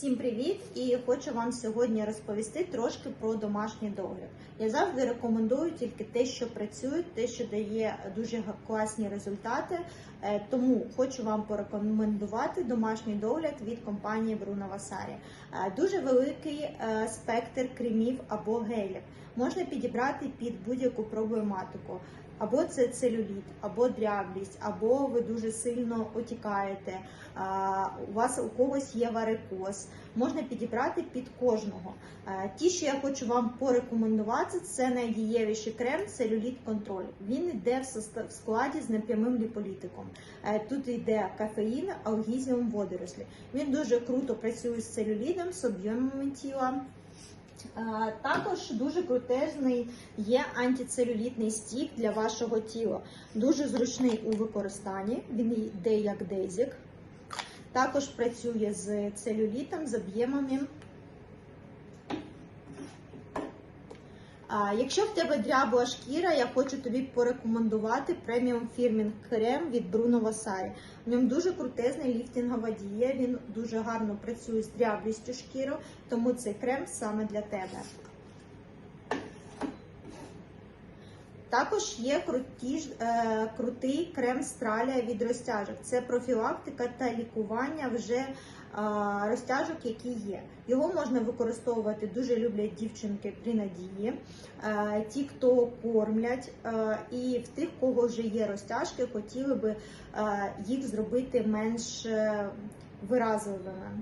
Всім привіт! І хочу вам сьогодні розповісти трошки про домашній догляд. Я завжди рекомендую тільки те, що працює, те, що дає дуже класні результати. Е, Тому хочу вам порекомендувати домашній догляд від компанії Bruno Vasari. Е, Дуже великий е, спектр кремів або гелів. Можна підібрати під будь-яку проблематику. Або це целюліт, або дряблість, або ви дуже сильно отікаєте, у вас у когось є варикоз. Можна підібрати під кожного. Е, Ті, що я хочу вам порекомендувати, це найдієвіший крем целюліт контроль. Він йде в складі з непрямим ліполітиком. Е, Тут йде кафеїн, алгізіум, водорослі. Він дуже круто працює з целюлітом, з об'ємами тіла. Е, Також дуже крутезний є антицелюлітний стік для вашого тіла. Дуже зручний у використанні. Він йде як дезік. Також працює з целюлітом, з об'ємами. Якщо в тебе дрябла шкіра, я хочу тобі порекомендувати преміум фірмінг крем від Bruno Vasari. В ньому дуже крутезний ліфтингова дія. Він дуже гарно працює з дряблістю шкіри, тому цей крем саме для тебе. Також є круті, е, крутий крем страля від розтяжок. Це профілактика та лікування вже е, розтяжок, які є. Його можна використовувати, дуже люблять дівчинки при надії, е, ті, хто кормлять, е, і в тих, кого вже є розтяжки, хотіли би е, їх зробити менш е, виразливими.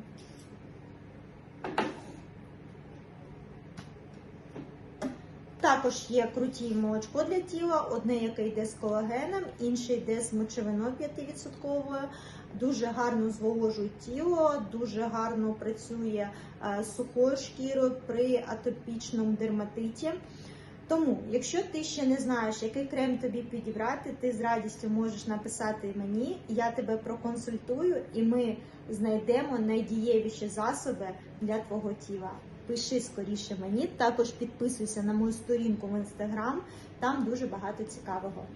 Також є круті молочко для тіла, одне, яке йде з колагеном, інше йде з мочевиною 5%. Дуже гарно зволожує тіло, дуже гарно працює е, з сухою шкірою при атопічному дерматиті. Тому, якщо ти ще не знаєш, який крем тобі підібрати, ти з радістю можеш написати мені, я тебе проконсультую, і ми знайдемо найдієвіші засоби для твого тіла. Пиши скоріше мені, також підписуйся на мою сторінку в інстаграм, там дуже багато цікавого.